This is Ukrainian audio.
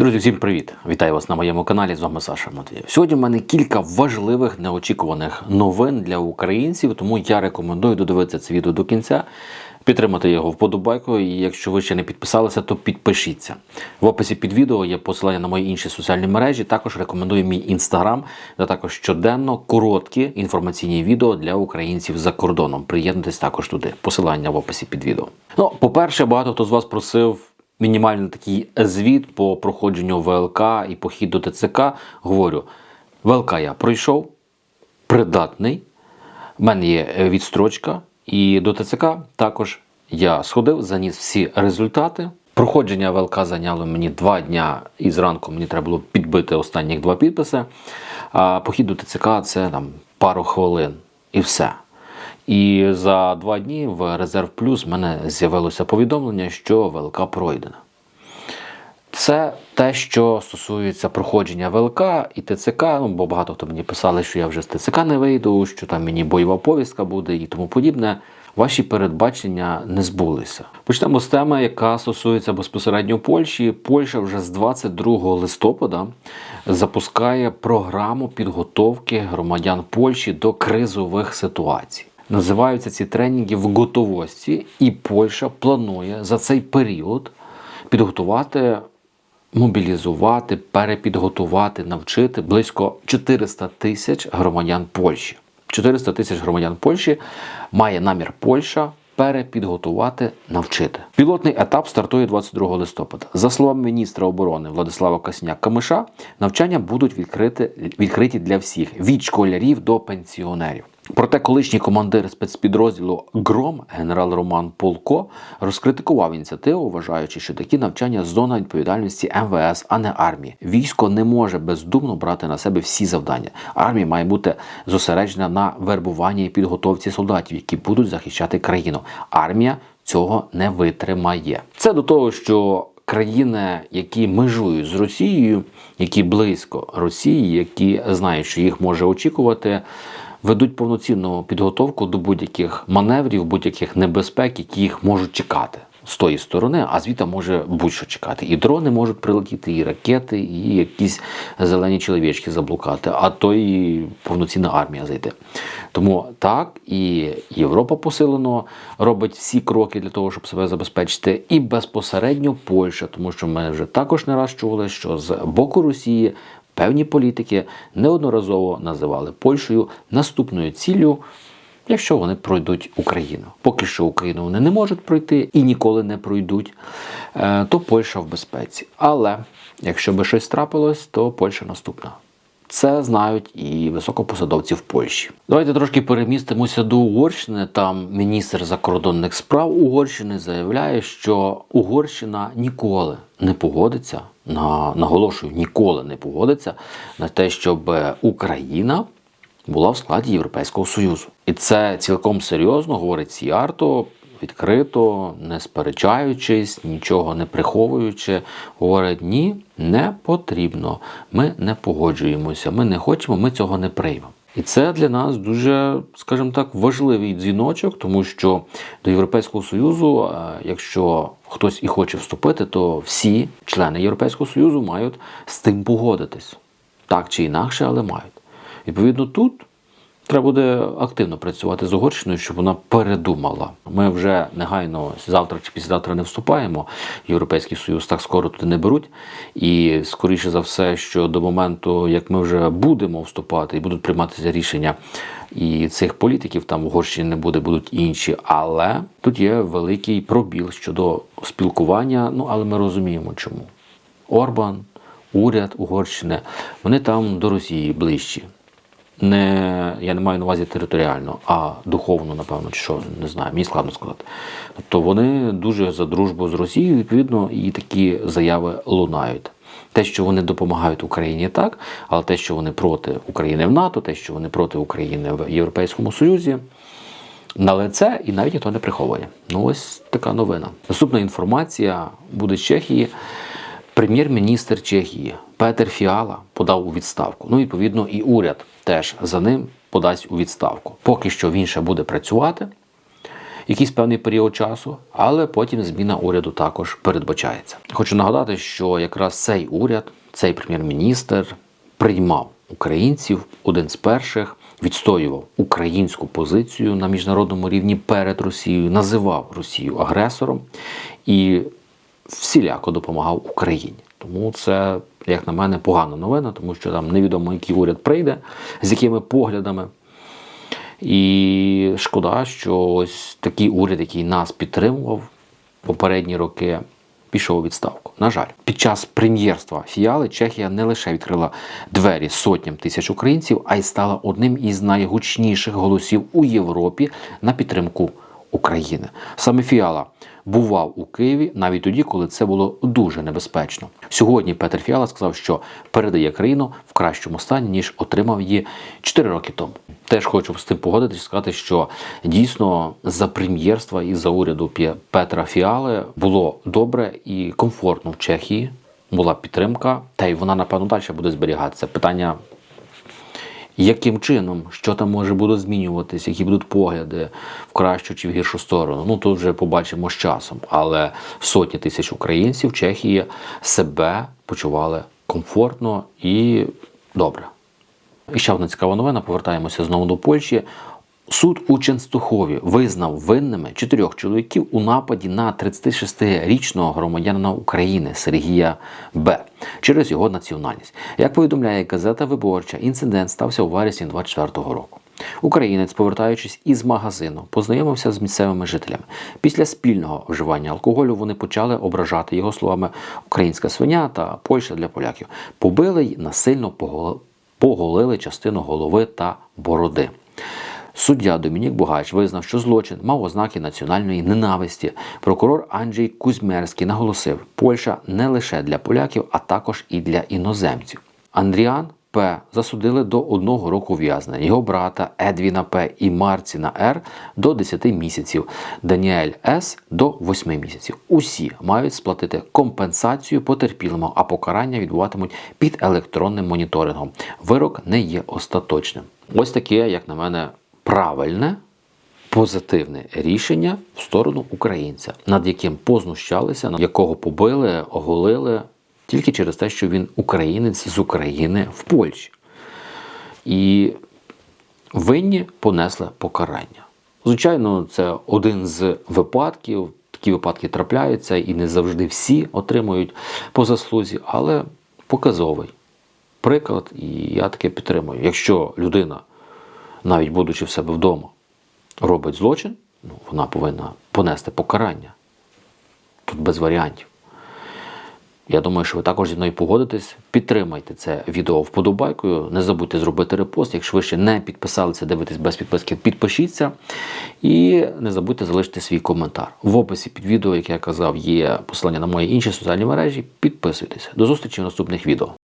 Друзі, всім привіт! Вітаю вас на моєму каналі. З вами Саша Матвієв. Сьогодні в мене кілька важливих неочікуваних новин для українців, тому я рекомендую додивитися це відео до кінця, підтримати його вподобайкою. І якщо ви ще не підписалися, то підпишіться. В описі під відео є посилання на мої інші соціальні мережі. Також рекомендую мій інстаграм, де також щоденно короткі інформаційні відео для українців за кордоном. Приєднуйтесь також туди. Посилання в описі під відео. Ну, по-перше, багато хто з вас просив мінімальний такий звіт по проходженню ВЛК і похід до ТЦК. Говорю, ВЛК я пройшов, придатний, в мене є е, відстрочка, і до ТЦК також я сходив, заніс всі результати. Проходження ВЛК зайняло мені два дня, і зранку мені треба було підбити останніх два підписи. А похід до ТЦК це там пару хвилин і все. І за два дні в Резерв Плюс в мене з'явилося повідомлення, що ВЛК пройдена. Це те, що стосується проходження ВЛК і ТЦК. Ну, бо багато хто мені писали, що я вже з ТЦК не вийду, що там мені бойова повістка буде і тому подібне. Ваші передбачення не збулися. Почнемо з теми, яка стосується безпосередньо Польщі. Польща вже з 22 листопада запускає програму підготовки громадян Польщі до кризових ситуацій. Називаються ці тренінги в готовості, і Польща планує за цей період підготувати, мобілізувати, перепідготувати, навчити близько 400 тисяч громадян Польщі. 400 тисяч громадян Польщі має намір Польща перепідготувати, навчити. Пілотний етап стартує 22 листопада. За словами міністра оборони Владислава Касняк Камиша, навчання будуть відкриті, відкриті для всіх від школярів до пенсіонерів. Проте колишній командир спецпідрозділу Гром, генерал Роман Полко, розкритикував ініціативу, вважаючи, що такі навчання зона відповідальності МВС, а не армії. Військо не може бездумно брати на себе всі завдання. Армія має бути зосереджена на вербуванні і підготовці солдатів, які будуть захищати країну. Армія цього не витримає. Це до того, що країни, які межують з Росією, які близько Росії, які знають, що їх може очікувати ведуть повноцінну підготовку до будь-яких маневрів, будь-яких небезпек, які їх можуть чекати з тої сторони, а звідти може будь-що чекати. І дрони можуть прилетіти, і ракети, і якісь зелені чоловічки заблукати, а то і повноцінна армія зайде. Тому так і Європа посилено робить всі кроки для того, щоб себе забезпечити, і безпосередньо Польща, тому що ми вже також не раз чули, що з боку Росії Певні політики неодноразово називали Польщею наступною ціллю, якщо вони пройдуть Україну. Поки що Україну вони не можуть пройти і ніколи не пройдуть, е, то Польща в безпеці. Але якщо би щось трапилось, то Польща наступна. Це знають і високопосадовці в Польщі. Давайте трошки перемістимося до Угорщини. Там міністр закордонних справ Угорщини заявляє, що Угорщина ніколи не погодиться наголошую, ніколи не погодиться на те, щоб Україна була в складі Європейського Союзу. І це цілком серйозно говорить Сіарто, відкрито, не сперечаючись, нічого не приховуючи, говорить: ні, не потрібно. Ми не погоджуємося, ми не хочемо, ми цього не приймемо. І це для нас дуже, скажімо так, важливий дзвіночок, тому що до Європейського Союзу, якщо хтось і хоче вступити, то всі члени Європейського Союзу мають з тим погодитись. Так чи інакше, але мають. Відповідно, тут Треба буде активно працювати з Угорщиною, щоб вона передумала. Ми вже негайно завтра чи післязавтра не вступаємо. Європейський Союз так скоро туди не беруть. І скоріше за все, що до моменту, як ми вже будемо вступати і будуть прийматися рішення, і цих політиків там в Угорщині не буде, будуть інші. Але тут є великий пробіл щодо спілкування. Ну але ми розуміємо, чому Орбан, уряд Угорщини, вони там до Росії ближчі не я не маю на увазі територіально, а духовно, напевно, чи що не знаю, мені складно сказати. Тобто вони дуже за дружбу з Росією, відповідно, і такі заяви лунають. Те, що вони допомагають Україні так, але те, що вони проти України в НАТО, те, що вони проти України в Європейському Союзі, на лице і навіть ніхто не приховує. Ну ось така новина. Наступна інформація буде з Чехії. Прем'єр-міністр Чехії Петер Фіала подав у відставку. Ну, відповідно, і уряд теж за ним подасть у відставку. Поки що він ще буде працювати. якийсь певний період часу, але потім зміна уряду також передбачається. Хочу нагадати, що якраз цей уряд, цей прем'єр-міністр приймав українців один з перших. Відстоював українську позицію на міжнародному рівні перед Росією, називав Росію агресором і всіляко допомагав Україні. Тому це, як на мене, погана новина, тому що там невідомо, який уряд прийде, з якими поглядами. І шкода, що ось такий уряд, який нас підтримував попередні роки, пішов у відставку. На жаль, під час прем'єрства фіали Чехія не лише відкрила двері сотням тисяч українців, а й стала одним із найгучніших голосів у Європі на підтримку України. Саме Фіала бував у Києві навіть тоді, коли це було дуже небезпечно. Сьогодні Петр Фіала сказав, що передає країну в кращому стані, ніж отримав її 4 роки тому. Теж хочу з тим погодитися, сказати, що дійсно за прем'єрства і за уряду Петра Фіали було добре і комфортно в Чехії. Була підтримка, та й вона напевно далі буде зберігатися. Питання яким чином, що там може буде змінюватися, які будуть погляди в кращу чи в гіршу сторону. Ну тут вже побачимо з часом. Але сотні тисяч українців Чехії себе почували комфортно і добре. І ще одна цікава новина. Повертаємося знову до Польщі. Суд у Ченстухові визнав винними чотирьох чоловіків у нападі на 36-річного громадянина України Сергія Б. через його національність. Як повідомляє газета Виборча, інцидент стався у вересні 24-го року. Українець, повертаючись із магазину, познайомився з місцевими жителями. Після спільного вживання алкоголю вони почали ображати його словами українська свиня та Польща для поляків. Побили й насильно поголили частину голови та бороди. Суддя Домінік Бугач визнав, що злочин мав ознаки національної ненависті. Прокурор Анджей Кузьмерський наголосив, Польща не лише для поляків, а також і для іноземців. Андріан П. засудили до одного року ув'язнення. Його брата Едвіна П. і Марціна Р. до 10 місяців, Даніель С. до 8 місяців. Усі мають сплатити компенсацію потерпілому, а покарання відбуватимуть під електронним моніторингом. Вирок не є остаточним. Ось таке, як на мене, правильне, позитивне рішення в сторону українця, над яким познущалися, над якого побили, оголили тільки через те, що він українець з України в Польщі. І винні понесли покарання. Звичайно, це один з випадків. Такі випадки трапляються, і не завжди всі отримують по заслузі, але показовий приклад, і я таке підтримую. Якщо людина, навіть будучи в себе вдома, робить злочин, ну, вона повинна понести покарання. Тут без варіантів. Я думаю, що ви також зі мною погодитесь. Підтримайте це відео вподобайкою. Не забудьте зробити репост. Якщо ви ще не підписалися, дивитесь без підписки, підпишіться. І не забудьте залишити свій коментар. В описі під відео, як я казав, є посилання на мої інші соціальні мережі. Підписуйтесь. До зустрічі в наступних відео.